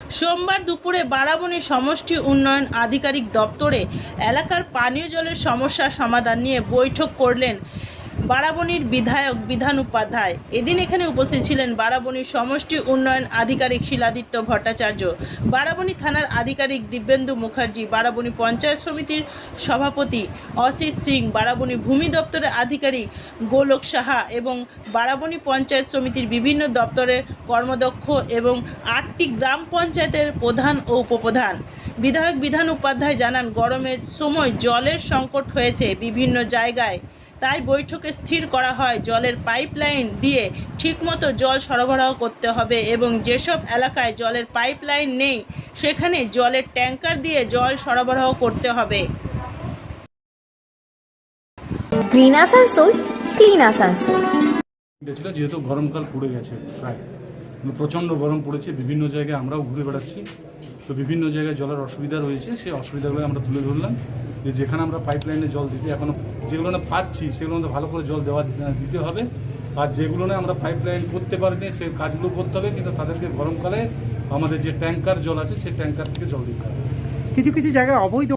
সোমবার দুপুরে বারাবণী সমষ্টি উন্নয়ন আধিকারিক দপ্তরে এলাকার পানীয় জলের সমস্যার সমাধান নিয়ে বৈঠক করলেন বারাবণীর বিধায়ক বিধান উপাধ্যায়। এদিন এখানে উপস্থিত ছিলেন বারাবণীর সমষ্টি উন্নয়ন আধিকারিক শিলাদিত্য ভট্টাচার্য, বারাবণী থানার আধিকারিক দিব্যেন্দু মুখার্জি, বারাবণী পঞ্চায়েত সমিতির সভাপতি অচিত সিং, বারাবণী ভূমি দপ্তরের আধিকারিক গোলক সাহা এবং বারাবণী পঞ্চায়েত সমিতির বিভিন্ন দপ্তরের কর্মদক্ষ এবং আটটি গ্রাম পঞ্চায়েতের প্রধান ও উপপ্রধান। বিধায়ক বিধান উপাধ্যায় জানান, গরমের সময় জলের সংকট হয়েছে বিভিন্ন জায়গায়। তাই বৈঠকে স্থির করা হয়। জলের পাইপলাইন দিয়ে ঠিকমতো জল সরবরাহ করতে হবে এবং যেসব এলাকায় জলের পাইপলাইন নেই সেখানে জলের ট্যাঙ্কার দিয়ে জল সরবরাহ করতে হবে। গ্রিন আসানসোল ক্লিন আসানসোল যেহেতু গরমকাল পড়ে গেছে প্রায় মানে প্রচণ্ড গরম পড়েছে বিভিন্ন জায়গায় আমরাও ঘুরে বেড়াচ্ছি। তো বিভিন্ন জায়গায় জলের অসুবিধা রয়েছে সেই অসুবিধাগুলো আমরা তুলে ধরলাম। যে যেখানে আমরা পাইপলাইনে জল দিতে এখনও যেগুলো না পাচ্ছি, সেগুলো ভালো করে জল দেওয়া দিতে হবে। আর যেগুলো না আমরা পাইপলাইন করতে পারিনি সেই কাজগুলো করতে হবে, কিন্তু তাদেরকে গরমকালে আমাদের যে ট্যাঙ্কার জল আছে, সেই ট্যাঙ্কার থেকে জল দিতে হবে। কিছু কিছু জায়গায় অবৈধ